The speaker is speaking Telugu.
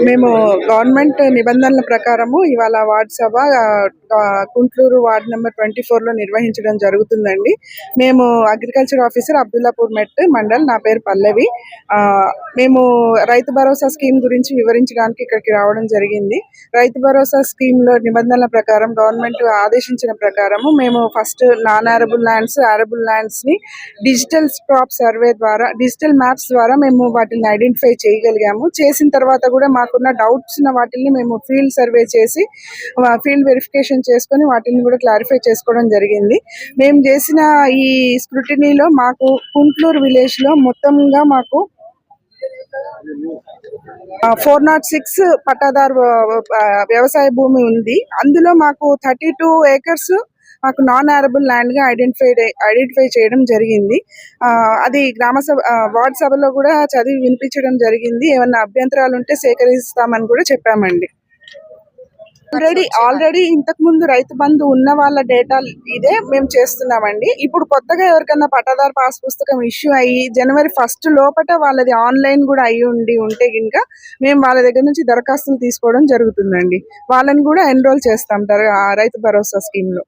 మేము గవర్నమెంట్ నిబంధనల ప్రకారము ఇవాళ వార్డ్ సభ ఆ, వార్డ్ నెంబర్ ట్వంటీ ఫోర్లో నిర్వహించడం జరుగుతుందండి. మేము అగ్రికల్చర్ ఆఫీసర్ అబ్దుల్లాపూర్ మెట్ మండల్ నా పేరు పల్లవి. మేము రైతు భరోసా స్కీమ్ గురించి వివరించడానికి ఇక్కడికి రావడం జరిగింది. రైతు భరోసా స్కీమ్లో నిబంధనల ప్రకారం గవర్నమెంట్ ఆదేశించిన ప్రకారము మేము first non arable lands arable ల్యాండ్స్ని digital crop survey ద్వారా డిజిటల్ మ్యాప్స్ ద్వారా మేము వాటిని ఐడెంటిఫై చేయగలిగాము. చేసిన తర్వాత కూడా మాకున్న డౌట్స్ ఉన్న వాటిని మేము ఫీల్డ్ సర్వే చేసి ఫీల్డ్ వెరిఫికేషన్ చేసుకొని వాటిని కూడా క్లారిఫై చేసుకోవడం జరిగింది. మేము చేసిన ఈ స్క్రూటినీలో మాకు కుంట్లూరు విలేజ్లో మొత్తంగా మాకు ఫోర్ నాట్ సిక్స్ పట్టాదారు వ్యవసాయ భూమి ఉంది. అందులో మాకు థర్టీ టూ ఏకర్స్ మాకు నాన్ అరబుల్ ల్యాండ్గా ఐడెంటిఫై ఐడెంటిఫై చేయడం జరిగింది. అది గ్రామ సభ వార్డ్ సభలో కూడా చదివి వినిపించడం జరిగింది. ఏమన్నా అభ్యంతరాలు ఉంటే సేకరిస్తామని కూడా చెప్పామండి. ఆల్రెడీ ఆల్రెడీ ఇంతకు ముందు రైతు బంధు ఉన్న వాళ్ళ డేటా ఇదే మేము చేస్తున్నామండి. ఇప్పుడు కొత్తగా ఎవరికన్నా పట్టాదారు పాస్ పుస్తకం ఇష్యూ అయ్యి జనవరి ఫస్ట్ లోపట వాళ్ళది ఆన్లైన్ కూడా అయ్యి ఉండి ఉంటే కనుక మేము వాళ్ళ దగ్గర నుంచి దరఖాస్తులు తీసుకోవడం జరుగుతుందండి. వాళ్ళని కూడా ఎన్రోల్ చేస్తాం రైతు భరోసా స్కీమ్లో.